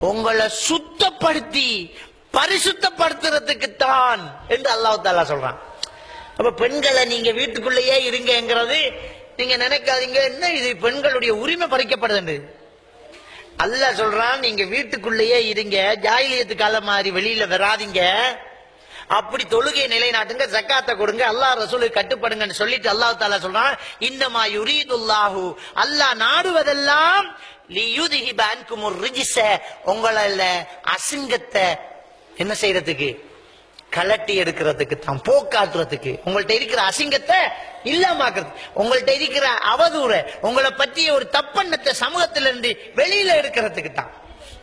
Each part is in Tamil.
உங்களை சுத்தப்படுத்தி பரிசுத்தப்படுத்துறதுக்கு தான் என்று அல்லாஹு தாலா சொல்றான். அப்ப பெண்களை நீங்க வீட்டுக்குள்ளேயே இருங்கங்கிறது நீங்க நினைக்காதீங்க என்ன இது பெண்களுடைய உரிமை பறிக்கப்படுது அல்லாஹ் சொல்றான் நீங்க வீட்டுக்குள்ளேயே இருங்க ஜாயிலியத்து காலம் மாதிரி வெளியில வராதீங்க. அப்படி தொழுகையை நிலைநாட்டுங்க ஜக்காத்தை கொடுங்க அல்லாஹ் ரசூலுக்கு கட்டுப்படுங்கன்னு சொல்லிட்டு அல்லாஹ் தாலா சொல்றான் இன்னமா யுரீதுல்லாஹு அல்லாஹ் நாடுவதெல்லாம் லியுதிஹிப உங்கள அசிங்கத்தை என்ன செய்யறதுக்கு? கலட்டி எடுக்கிறதுக்கு தான் போக்காட்டுறதுக்கு உங்கள்ட்ட இருக்கிற அசிங்கத்தை இல்லாமாக்குறது. உங்கள்ட்ட இருக்கிற அவதூறை உங்களை பற்றிய ஒரு தப்பெண்ணத்தை சமூகத்திலிருந்து வெளியில எடுக்கிறதுக்கு தான்.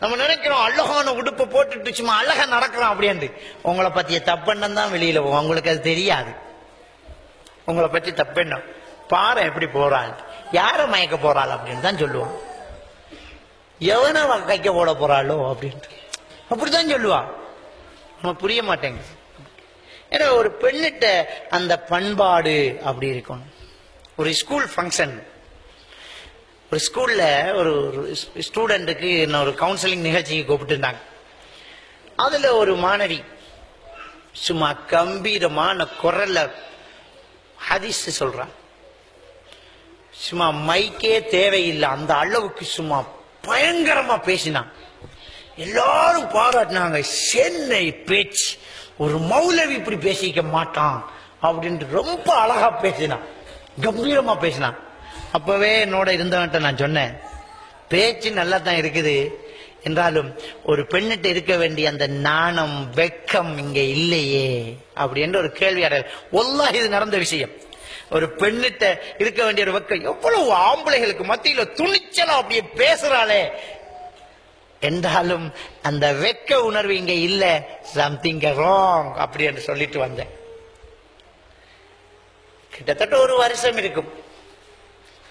நம்ம நினைக்கிறோம் அழகான உடுப்பை போட்டுட்டு சும்மா அழகா நடக்கிறோம் அப்படின்ட்டு. உங்களை பத்திய தப்பெண்ணம் தான் வெளியில போகும் உங்களுக்கு அது தெரியாது. உங்களை பற்றி தப்பெண்ணம். பாரு எப்படி போறாள்? யார மயக்க போறாள் அப்படின்னு தான் சொல்லுவான். எவனை கைக்க போட போறாளோ அப்படின்ட்டு. அப்படித்தான் சொல்லுவான். நம்ம புரிய மாட்டேங்குது ஏன்னா ஒரு பெண்ணிட்ட அந்த பண்பாடு அப்படி இருக்கணும். ஒரு ஸ்கூல் ஃபங்க்ஷன் ஒரு ஸ்கூல்ல ஒரு ஸ்டூடெண்ட்டுக்கு என்ன ஒரு கவுன்சிலிங் நிகழ்ச்சிக்கு கூப்பிட்டுருந்தாங்க அதுல ஒரு மாணவி சும்மா கம்பீரமான குரல்ல ஹதீஸ் சொல்றான் சும்மா மைக்கே தேவையில்லை அந்த அளவுக்கு சும்மா பயங்கரமா பேசினான் எல்லாரும் பாராட்டினாங்க சென்னை பேச்சு ஒரு மௌலவி இப்படி பேசிக்க மாட்டான். அப்படின்ட்டு ரொம்ப அழகா பேசினான் கம்பீரமா பேசினான் அப்பவே என்னோட இருந்தவன்ட்ட நான் சொன்னேன் பேச்சு நல்லா தான் இருக்குது. என்றாலும் ஒரு பெண்ணிட்ட இருக்க வேண்டிய அந்த நாணம் வெக்கம் இங்க இல்லையே அப்படி என்ற ஒரு கேள்வி ஒல்லா இது நடந்த விஷயம். ஒரு பெண்ணிட்ட இருக்க வேண்டிய ஒரு வெக்கம் எவ்வளவு ஆம்பளைகளுக்கு மத்தியில துணிச்சலா அப்படியே பேசுறாளே. என்றாலும் அந்த வெக்க உணர்வு இங்க இல்ல சம்திங் ராங் அப்படி என்று சொல்லிட்டு வந்தேன். கிட்டத்தட்ட ஒரு வருஷம் இருக்கும்.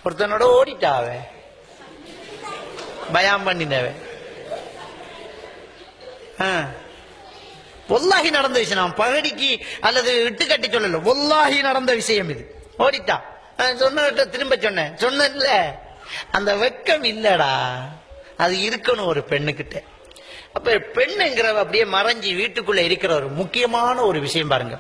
ஒருத்தனோட ஓடிட்டாவ. பயம் பண்ணினவன். ஒல்லாகி நடந்த விஷயம் நான் பகடிக்கு அல்லது இட்டு கட்டி சொல்லல. ஒல்லாகி நடந்த விஷயம் இது. ஓடிட்டா. சொன்ன திரும்ப சொன்னேன். சொன்னேன்ல. அந்த வெக்கம் இல்லடா. அது இருக்கணும் ஒரு பெண்ணுக்கிட்ட. அப்ப பெண்ணுங்கிறவ அப்படியே மறைஞ்சி வீட்டுக்குள்ள இருக்கிற ஒரு முக்கியமான ஒரு விஷயம் பாருங்க.